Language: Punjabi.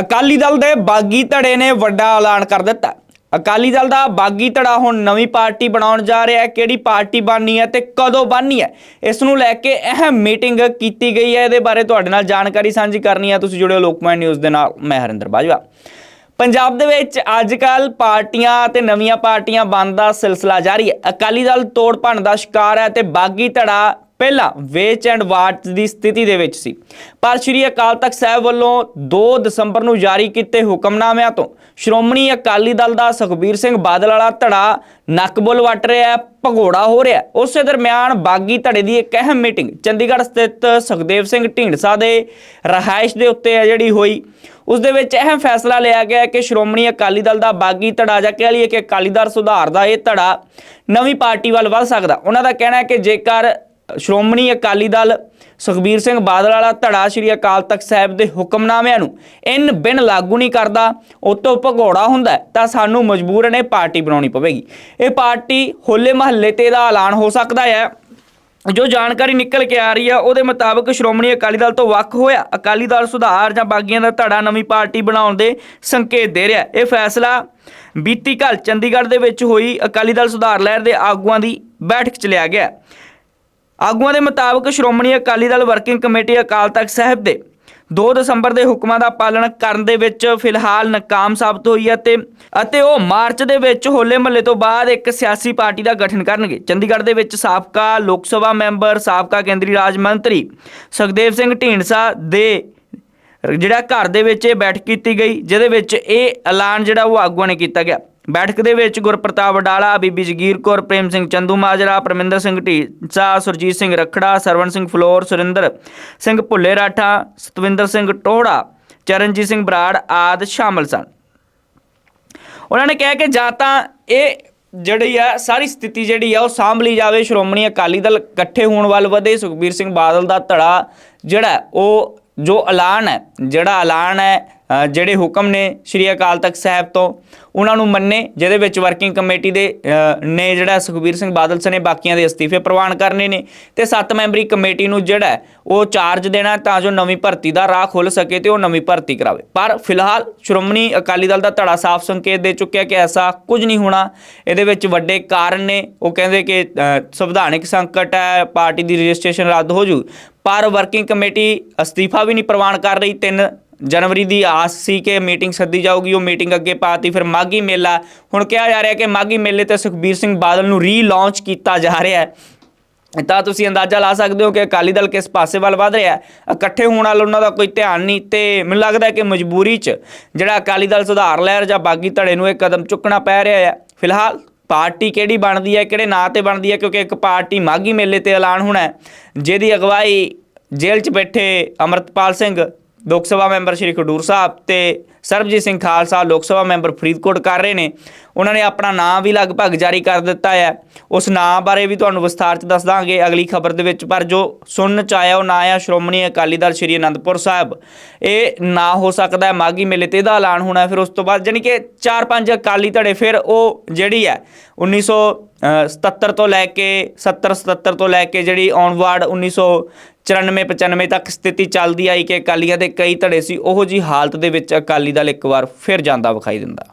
ਅਕਾਲੀ ਦਲ ਦੇ ਬਾਗੀ ਧੜੇ ਨੇ ਵੱਡਾ ਐਲਾਨ ਕਰ ਦਿੱਤਾ। ਅਕਾਲੀ ਦਲ ਦਾ ਬਾਗੀ ਧੜਾ ਹੁਣ ਨਵੀਂ ਪਾਰਟੀ ਬਣਾਉਣ ਜਾ ਰਿਹਾ ਹੈ। ਕਿਹੜੀ ਪਾਰਟੀ ਬਣਨੀ ਹੈ ਤੇ ਕਦੋਂ ਬਣਨੀ ਹੈ? ਇਸ ਨੂੰ ਲੈ ਕੇ ਅਹਿਮ ਮੀਟਿੰਗ ਕੀਤੀ ਗਈ ਹੈ। ਇਹਦੇ ਬਾਰੇ ਤੁਹਾਡੇ ਨਾਲ ਜਾਣਕਾਰੀ ਸਾਂਝੀ ਕਰਨੀ ਹੈ। ਤੁਸੀਂ ਜੁੜਿਓ ਲੋਕਮਾਨ ਨਿਊਜ਼ ਦੇ ਨਾਲ। ਮੈਂ ਹਰਿੰਦਰ ਬਾਜਵਾ। ਪੰਜਾਬ ਦੇ ਵਿੱਚ ਅੱਜ ਕੱਲ ਪਾਰਟੀਆਂ ਤੇ ਨਵੀਆਂ ਪਾਰਟੀਆਂ ਬਣਦਾ ਸਿਲਸਿਲਾ ਜਾਰੀ ਹੈ। ਅਕਾਲੀ ਦਲ ਤੋੜ ਭੰਨ ਦਾ ਸ਼ਿਕਾਰ ਹੈ ਤੇ ਬਾਗੀ ਧੜਾ ਪਹਿਲਾਂ ਵੇਚ ਐਂਡ ਵਾਚ ਦੀ ਸਥਿਤੀ ਦੇ ਵਿੱਚ ਸੀ। ਪਰ ਸ਼੍ਰੀ ਅਕਾਲ ਤਖਤ ਸਾਹਿਬ ਵੱਲੋਂ 2 ਦਸੰਬਰ ਨੂੰ ਜਾਰੀ ਕੀਤੇ ਹੁਕਮਨਾਮਿਆਂ ਤੋਂ ਸ਼੍ਰੋਮਣੀ ਅਕਾਲੀ ਦਲ ਦਾ ਸੁਖਬੀਰ ਸਿੰਘ ਬਾਦਲ ਵਾਲਾ ਧੜਾ ਨੱਕਬੁੱਲ ਵੱਟ ਰਿਹਾ ਹੈ ਭਗੌੜਾ ਹੋ ਰਿਹਾ। ਉਸੇ ਦਰਮਿਆਨ ਬਾਗੀ ਧੜੇ ਦੀ ਇੱਕ ਅਹਿਮ ਮੀਟਿੰਗ ਚੰਡੀਗੜ੍ਹ ਸਥਿਤ ਸੁਖਦੇਵ ਸਿੰਘ ਢੀਂਡਸਾ ਦੇ ਰਹਾਇਸ਼ ਦੇ ਉੱਤੇ ਹੈ ਜਿਹੜੀ ਹੋਈ। ਉਸ ਦੇ ਵਿੱਚ ਅਹਿਮ ਫੈਸਲਾ ਲਿਆ ਗਿਆ ਕਿ ਸ਼੍ਰੋਮਣੀ ਅਕਾਲੀ ਦਲ ਦਾ ਬਾਗੀ ਧੜਾ ਜਾਂ ਕਹਿ ਲਈਏ ਕਿ ਅਕਾਲੀ ਦਲ ਸੁਧਾਰ ਦਾ ਇਹ ਧੜਾ ਨਵੀਂ ਪਾਰਟੀ ਵੱਲ ਵੱਧ ਸਕਦਾ। ਉਹਨਾਂ ਦਾ ਕਹਿਣਾ ਹੈ ਕਿ ਜੇਕਰ ਸ਼੍ਰੋਮਣੀ ਅਕਾਲੀ ਦਲ ਸੁਖਬੀਰ ਸਿੰਘ ਬਾਦਲ ਵਾਲਾ ਧੜਾ ਸ੍ਰੀ ਅਕਾਲ ਤਖਤ ਸਾਹਿਬ ਦੇ ਹੁਕਮਨਾਮਿਆਂ ਨੂੰ ਇਨ ਬਿਨ ਲਾਗੂ ਨਹੀਂ ਕਰਦਾ ਉਤੋਂ ਭਗੌੜਾ ਹੁੰਦਾ ਤਾਂ ਸਾਨੂੰ ਮਜਬੂਰਨ ਇਹ ਪਾਰਟੀ ਬਣਾਉਣੀ ਪਵੇਗੀ। ਇਹ ਪਾਰਟੀ ਹੋਲੇ ਮਹੱਲੇ ਤੇ ਦਾ ਐਲਾਨ ਹੋ ਸਕਦਾ ਹੈ। ਜੋ ਜਾਣਕਾਰੀ ਨਿਕਲ ਕੇ ਆ ਰਹੀ ਹੈ ਉਹਦੇ ਮੁਤਾਬਕ ਸ਼੍ਰੋਮਣੀ ਅਕਾਲੀ ਦਲ ਤੋਂ ਵੱਖ ਹੋਇਆ। ਅਕਾਲੀ ਦਲ ਸੁਧਾਰ ਜਾਂ ਬਾਗੀਆਂ ਦਾ ਧੜਾ ਨਵੀਂ ਪਾਰਟੀ ਬਣਾਉਣ ਦੇ ਸੰਕੇਤ ਦੇ ਰਿਹਾ ਇਹ ਫੈਸਲਾ ਬੀਤੀ ਕੱਲ ਚੰਡੀਗੜ੍ਹ ਦੇ ਵਿੱਚ ਹੋਈ। ਅਕਾਲੀ ਦਲ ਸੁਧਾਰ ਲਹਿਰ ਦੇ ਆਗੂਆਂ ਦੀ ਬੈਠਕ 'ਚ ਲਿਆ ਗਿਆ ਆਗੂਆਂ ਦੇ ਮੁਤਾਬਕ ਸ਼੍ਰੋਮਣੀ ਅਕਾਲੀ ਦਲ ਵਰਕਿੰਗ ਕਮੇਟੀ ਅਕਾਲ ਤਖਤ ਸਾਹਿਬ ਦੇ 2 ਦਸੰਬਰ ਦੇ ਹੁਕਮਾਂ ਦਾ ਪਾਲਣ ਕਰਨ ਦੇ ਵਿੱਚ ਫਿਲਹਾਲ ਨਾਕਾਮ ਸਾਬਤ ਹੋਈ ਹੈ ਤੇ, ਅਤੇ ਉਹ ਮਾਰਚ ਦੇ ਵਿੱਚ ਹੋਲੇ ਮਹੱਲੇ ਤੋਂ ਬਾਅਦ ਇੱਕ ਸਿਆਸੀ ਪਾਰਟੀ ਦਾ ਗਠਨ ਕਰਨਗੇ। ਚੰਡੀਗੜ੍ਹ ਦੇ ਵਿੱਚ ਸਾਬਕਾ ਲੋਕ ਸਭਾ ਮੈਂਬਰ, ਸਾਬਕਾ ਕੇਂਦਰੀ ਰਾਜ ਮੰਤਰੀ ਸੁਖਦੇਵ ਸਿੰਘ ਢੀਂਡਸਾ ਦੇ ਜਿਹੜਾ ਘਰ ਦੇ ਵਿੱਚ ਇਹ ਬੈਠਕ ਕੀਤੀ ਗਈ, ਜਿਹਦੇ ਵਿੱਚ ਇਹ ਐਲਾਨ ਜਿਹੜਾ ਉਹ ਆਗੂਆਂ ਨੇ ਕੀਤਾ ਗਿਆ। ਬੈਠਕ ਦੇ ਵਿੱਚ ਗੁਰਪ੍ਰਤਾਪ ਵਡਾਲਾ, ਬੀਬੀ ਜਗੀਰ ਕੌਰ, ਪ੍ਰੇਮ ਸਿੰਘ ਚੰਦੂ ਮਾਜਰਾ, ਪਰਮਿੰਦਰ ਸਿੰਘ ਢੀਂਡਸਾ ਸੁਰਜੀਤ ਸਿੰਘ ਰਖੜਾ, ਸਰਵਣ ਸਿੰਘ ਫਲੋਰ, ਸੁਰਿੰਦਰ ਸਿੰਘ ਭੁੱਲੇ ਰਾਠਾ, ਸਤਵਿੰਦਰ ਸਿੰਘ ਟੋੜਾ ਚਰਨਜੀਤ ਸਿੰਘ ਬਰਾੜ ਆਦ ਸ਼ਾਮਲ ਸਨ। ਉਹਨਾਂ ਨੇ ਕਿਹਾ ਕਿ ਜਾਂ ਤਾਂ ਇਹ ਜਿਹੜੀ ਆ, ਸਾਰੀ ਸਥਿਤੀ ਜਿਹੜੀ ਆ, ਉਹ ਸਾਂਭ ਲਈ ਜਾਵੇ। ਸ਼੍ਰੋਮਣੀ ਅਕਾਲੀ ਦਲ ਇਕੱਠੇ ਹੋਣ ਵੱਲ ਵਧੇ। ਸੁਖਬੀਰ ਸਿੰਘ ਬਾਦਲ ਦਾ ਧੜਾ ਜਿਹੜਾ, ਉਹ ਜੋ ਐਲਾਨ ਹੈ, ਜਿਹੜਾ ਐਲਾਨ ਹੈ ਜਿਹੜੇ ਹੁਕਮ ਨੇ ਸ਼੍ਰੀ ਅਕਾਲ ਤਖਤ ਸਾਹਿਬ ਤੋਂ, ਉਹਨਾਂ ਨੂੰ ਮੰਨੇ, ਜਿਹਦੇ ਵਿੱਚ ਵਰਕਿੰਗ ਕਮੇਟੀ ਦੇ ਨੇ ਜਿਹੜਾ ਸੁਖਬੀਰ ਸਿੰਘ ਬਾਦਲ ਸਨੇ ਬਾਕੀਆਂ ਦੇ ਅਸਤੀਫੇ ਪ੍ਰਵਾਨ ਕਰਨੇ ਨੇ ਤੇ 7 ਮੈਂਬਰੀ ਕਮੇਟੀ ਨੂੰ ਜਿਹੜਾ ਉਹ ਚਾਰਜ ਦੇਣਾ ਤਾਂ ਜੋ ਨਵੀਂ ਭਰਤੀ ਦਾ ਰਾਹ ਖੁੱਲ ਸਕੇ ਤੇ ਉਹ ਨਵੀਂ ਭਰਤੀ ਕਰਾਵੇ। ਪਰ ਫਿਲਹਾਲ ਸ਼੍ਰੋਮਣੀ ਅਕਾਲੀ ਦਲ ਦਾ ਧੜਾ ਸਾਫ਼ ਸੰਕੇਤ ਦੇ ਚੁੱਕਿਆ ਕਿ ਐਸਾ ਕੁਝ ਨਹੀਂ ਹੋਣਾ। ਇਹਦੇ ਵਿੱਚ ਵੱਡੇ ਕਾਰਨ ਨੇ, ਉਹ ਕਹਿੰਦੇ ਕਿ ਸੰਵਿਧਾਨਿਕ ਸੰਕਟ ਹੈ, ਪਾਰਟੀ ਦੀ ਰਜਿਸਟ੍ਰੇਸ਼ਨ ਰੱਦ ਹੋ ਜੂ, ਪਰ ਵਰਕਿੰਗ ਕਮੇਟੀ ਅਸਤੀਫਾ ਵੀ ਨਹੀਂ ਪ੍ਰਵਾਨ ਕਰ ਰਹੀ, ਤਿੰਨ ਜਨਵਰੀ ਦੀ ਆਸ ਸੀ ਕਿ ਮੀਟਿੰਗ ਸੱਦੀ ਜਾਊਗੀ, ਉਹ ਮੀਟਿੰਗ ਅੱਗੇ ਪਾਤੀ, ਫਿਰ ਮਾਗੀ ਮੇਲਾ। ਹੁਣ ਕਿਹਾ ਜਾ ਰਿਹਾ ਕਿ ਮਾਗੀ ਮੇਲੇ ਤੇ ਸੁਖਬੀਰ ਸਿੰਘ ਬਾਦਲ ਨੂੰ ਰੀਲਾਂਚ ਕੀਤਾ ਜਾ ਰਿਹਾ ਹੈ। ਤਾਂ ਤੁਸੀਂ ਅੰਦਾਜ਼ਾ ਲਾ ਸਕਦੇ ਹੋ ਕਿ ਅਕਾਲੀ ਦਲ ਕਿਸ ਪਾਸੇ ਵੱਲ ਵਧ ਰਿਹਾ ਇਕੱਠੇ ਹੋਣ ਵਾਲ ਉਹਨਾਂ ਦਾ ਕੋਈ ਧਿਆਨ ਨਹੀਂ ਤੇ ਮੈਨੂੰ ਲੱਗਦਾ ਕਿ ਮਜਬੂਰੀ 'ਚ ਜਿਹੜਾ ਅਕਾਲੀ ਦਲ ਸੁਧਾਰ ਲਹਿਰ ਜਾਂ ਬਾਗੀ ਧੜੇ ਨੂੰ ਇਹ ਕਦਮ ਚੁੱਕਣਾ ਪੈ ਰਿਹਾ ਹੈ। ਫਿਲਹਾਲ ਪਾਰਟੀ ਕਿਹੜੀ ਬਣਦੀ ਹੈ, ਕਿਹੜੇ ਨਾਂ ਤੇ ਬਣਦੀ ਹੈ, ਕਿਉਂਕਿ ਇੱਕ ਪਾਰਟੀ ਮਾਗੀ ਮੇਲੇ ਤੇ ਐਲਾਨ ਹੋਣਾ ਜਿਹਦੀ ਅਗਵਾਈ ਜੇਲ੍ਹ 'ਚ ਬੈਠੇ ਅਮਰਤਪਾਲ ਸਿੰਘ ਲੋਕ ਸਭਾ ਮੈਂਬਰ ਸ਼੍ਰੀ ਖਡੂਰ ਸਾਹਿਬ ਤੇ ਸਰਬਜੀਤ ਸਿੰਘ ਖਾਲਸਾ ਲੋਕ ਸਭਾ ਮੈਂਬਰ ਫਰੀਦਕੋਟ ਕਰ ਰਹੇ ਨੇ। ਉਹਨਾਂ ਨੇ ਆਪਣਾ ਨਾਮ ਵੀ ਲਗਭਗ ਜਾਰੀ ਕਰ ਦਿੱਤਾ ਹੈ। ਉਸ ਨਾਮ ਬਾਰੇ ਵੀ ਤੁਹਾਨੂੰ ਵਿਸਥਾਰ ਚ ਦੱਸ ਦਾਂਗੇ। ਅਗਲੀ ਖਬਰ ਦੇ ਵਿੱਚ, ਪਰ ਜੋ ਸੁਣਨ ਚ ਆਇਆ, ਉਹ ਨਾਂ ਆ ਸ਼੍ਰੋਮਣੀ ਅਕਾਲੀ ਦਲ ਸ਼੍ਰੀ ਅਨੰਦਪੁਰ ਸਾਹਿਬ। ਇਹ ਨਾ ਹੋ ਸਕਦਾ ਹੈ ਮਾਗੀ ਮੇਲੇ ਤੇ ਇਹਦਾ ਐਲਾਨ ਹੋਣਾ ਫਿਰ ਉਸ ਤੋਂ ਬਾਅਦ ਜਾਣੀ ਕਿ 4-5 ਅਕਾਲੀ ਧੜੇ, ਫਿਰ ਉਹ ਜਿਹੜੀ ਹੈ 1977 ਤੋਂ ਲੈ ਕੇ 70 77 ਤੋਂ ਲੈ ਕੇ ਜਿਹੜੀ ਔਨਵਾਰਡ 1994 95 ਤੱਕ ਸਥਿਤੀ ਚੱਲਦੀ ਆਈ ਕਿ ਅਕਾਲੀਆਂ ਦੇ ਕਈ ਧੜੇ ਸੀ, ਉਹੋ ਜੀ ਹਾਲਤ ਦੇ ਵਿੱਚ ਅਕਾਲੀ ਦਲ ਇੱਕ ਵਾਰ ਫਿਰ ਜਾਂਦਾ ਵਿਖਾਈ ਦਿੰਦਾ।